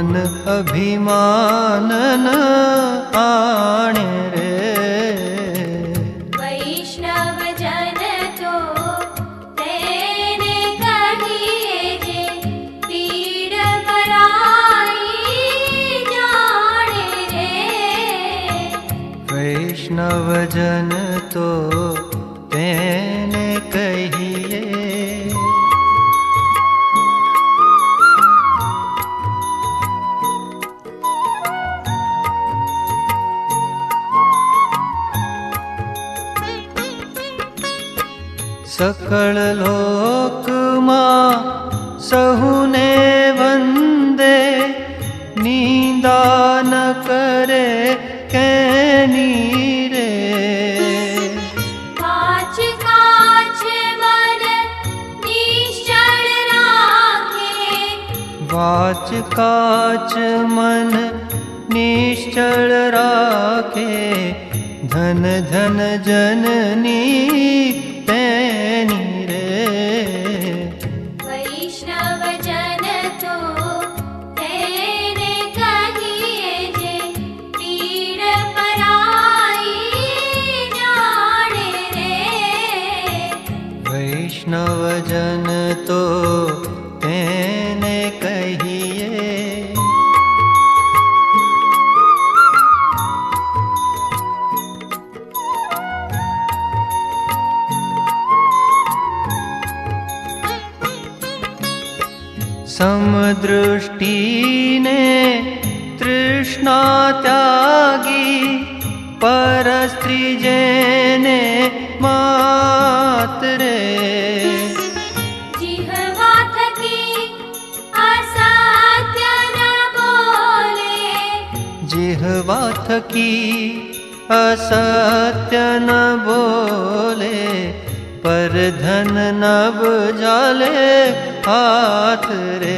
મન અભિમાન આણે રે વૈષ્ણવજન તો તેને કહીએ જે પીડ પરાઈ જાણે રે વૈષ્ણવજન તો सकल लोकमा सहुने वन्दे नीन्दा न करे कनी रेच काच मन निश्चल राखे। धन धन जननी વૈષ્ણવજન તો તેને કહીએ. સમદૃષ્ટિને તૃષ્ણા ત્યાગી પરસ્ત્રી જેને જીહવા થકી અસત્ય ન બોલે પર ધન નબ જાલે હાથ રે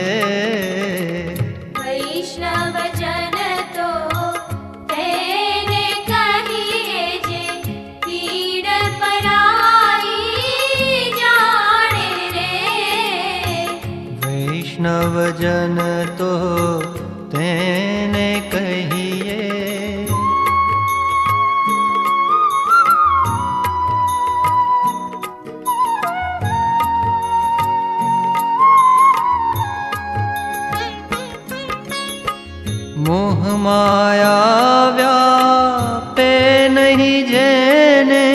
વૈષ્ણવજન તો મોહ માયા વ્યાપે નહીં જેને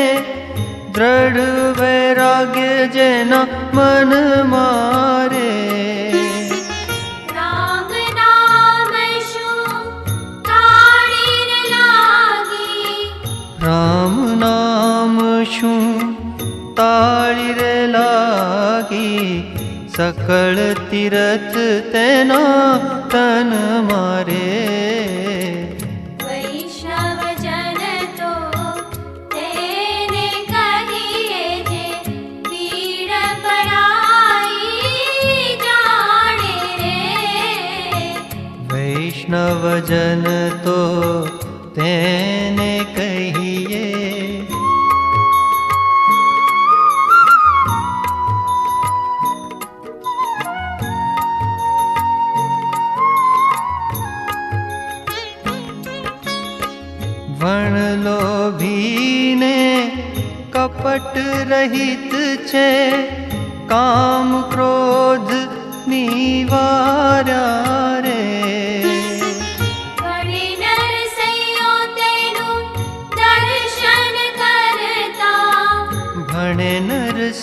દ્રઢ વૈરાગ્ય જેના મન મારે. રામ નામ શું તાળી રે લાગી. સકળ તીરથ તેના તન મારે. વૈષ્ણવજન તો તેને કહીએ. વણલો ભીને કપટ રહિત છે કામ ક્રોધ નિવાર્યા રે.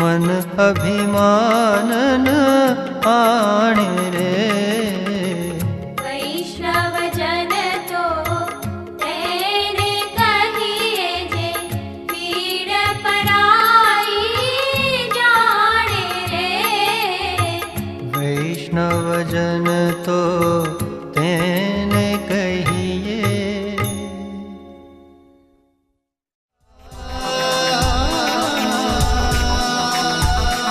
મન અભિમાન ન આણે રે વૈષ્ણવજન તો તેને કહીએ જે પીડ પરાઈ જાણે રે વૈષ્ણવજન તો